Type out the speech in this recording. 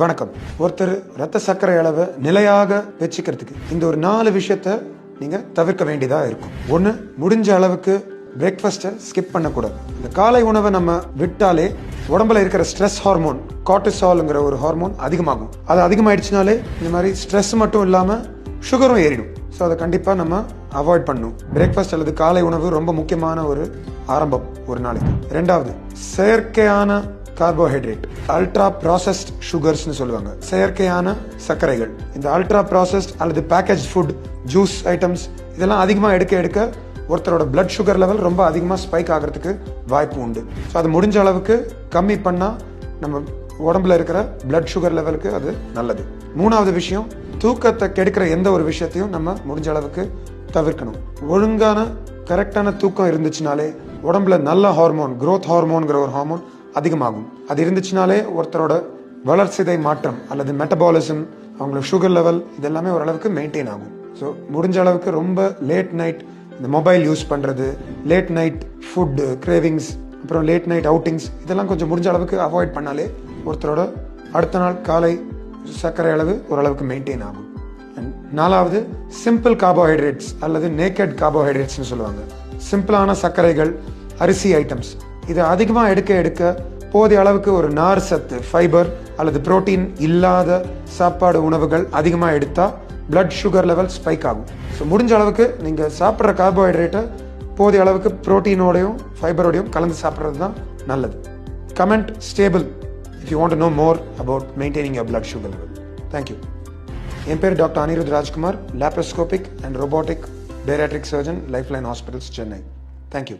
வணக்கம். ஒருத்தர் ரத்த சர்க்கரை அளவை நிலையாக வச்சுக்கிறதுக்கு இந்த ஒரு நாலு விஷயத்த நீங்க தவிர்க்க வேண்டியதா இருக்கும். ஒன்று முடிஞ்ச அளவுக்கு பிரேக்ஃபாஸ்ட்டை ஸ்கிப் பண்ணக்கூடாது. இந்த காலை உணவை நம்ம விட்டாலே உடம்புல இருக்கிற ஸ்ட்ரெஸ் ஹார்மோன் காட்டிசால்ங்கிற ஒரு ஹார்மோன் அதிகமாகும். அது அதிகமாயிடுச்சுனாலே இந்த மாதிரி ஸ்ட்ரெஸ் மட்டும் இல்லாமல் சுகரும் ஏறிடும். ஸோ அதை கண்டிப்பாக நம்ம அவாய்ட் பண்ணணும். பிரேக்ஃபாஸ்ட் அல்லது காலை உணவு ரொம்ப முக்கியமான ஒரு ஆரம்பம் ஒரு நாளைக்கு. ரெண்டாவது செயற்கையான கார்போஹைட்ரேட் அல்ட்ரா ப்ராசஸ்ட் சுகர்ஸ்னு சொல்லுவாங்க. செயற்கையான சர்க்கரைகள். இந்த அல்ட்ரா ப்ராசஸ்ட் அல்லது பேக்கேஜ் ஃபுட் ஜூஸ் ஐட்டம்ஸ் இதெல்லாம் அதிகமாக எடுக்க எடுக்க ஒருத்தரோட பிளட் சுகர் லெவல் ரொம்ப அதிகமாக ஸ்பைக் ஆகிறதுக்கு வாய்ப்பு உண்டு. ஸோ அது முடிஞ்ச அளவுக்கு கம்மி பண்ணால் நம்ம உடம்புல இருக்கிற பிளட் சுகர் லெவலுக்கு அது நல்லது. மூணாவது விஷயம் தூக்கத்தை கெடுக்கிற எந்த ஒரு விஷயத்தையும் நம்ம முடிஞ்ச அளவுக்கு தவிர்க்கணும். ஒழுங்கான கரெக்டான தூக்கம் இருந்துச்சுனாலே உடம்புல நல்ல ஹார்மோன் க்ரோத் ஹார்மோன்கிற ஒரு ஹார்மோன் அதிகமாகும். அது இருந்துச்சுனாலே ஒருத்தரோட வளர்சிதை மாற்றம் அல்லது மெட்டபாலிசம் அவங்களோட சுகர் லெவல் இதெல்லாமே ஓரளவுக்கு மெயின்டைன் ஆகும். ஸோ முடிஞ்ச அளவுக்கு ரொம்ப லேட் நைட் இந்த மொபைல் யூஸ் பண்ணுறது லேட் நைட் ஃபுட்டு கிரேவிங்ஸ் அப்புறம் லேட் நைட் அவுட்டிங்ஸ் இதெல்லாம் கொஞ்சம் முடிஞ்ச அளவுக்கு அவாய்ட் பண்ணாலே ஒருத்தரோட அடுத்த நாள் காலை சர்க்கரை அளவு ஓரளவுக்கு மெயின்டைன் ஆகும். அண்ட் நாலாவது சிம்பிள் கார்போஹைட்ரேட்ஸ் அல்லது நேக்கட் கார்போஹைட்ரேட்ஸ்னு சொல்லுவாங்க. சிம்பிளான சர்க்கரைகள் அரிசி ஐட்டம்ஸ் இதை அதிகமாக எடுக்க எடுக்க போதிய அளவுக்கு ஒரு நார் சத்து ஃபைபர் அல்லது புரோட்டீன் இல்லாத சாப்பாடு உணவுகள் அதிகமாக எடுத்தால் பிளட் சுகர் லெவல் ஸ்பைக் ஆகும். ஸோ முடிஞ்ச அளவுக்கு நீங்கள் சாப்பிட்ற கார்போஹைட்ரேட்டை போதிய அளவுக்கு புரோட்டீனோடையும் ஃபைபரோடையும் கலந்து சாப்பிட்றது தான் நல்லது. Comment stable if you want know more about maintaining your blood sugar level thank you என் பேர் doctor Anirudh Rajkumar laparoscopic and robotic bariatric surgeon Lifeline hospitals Chennai thank you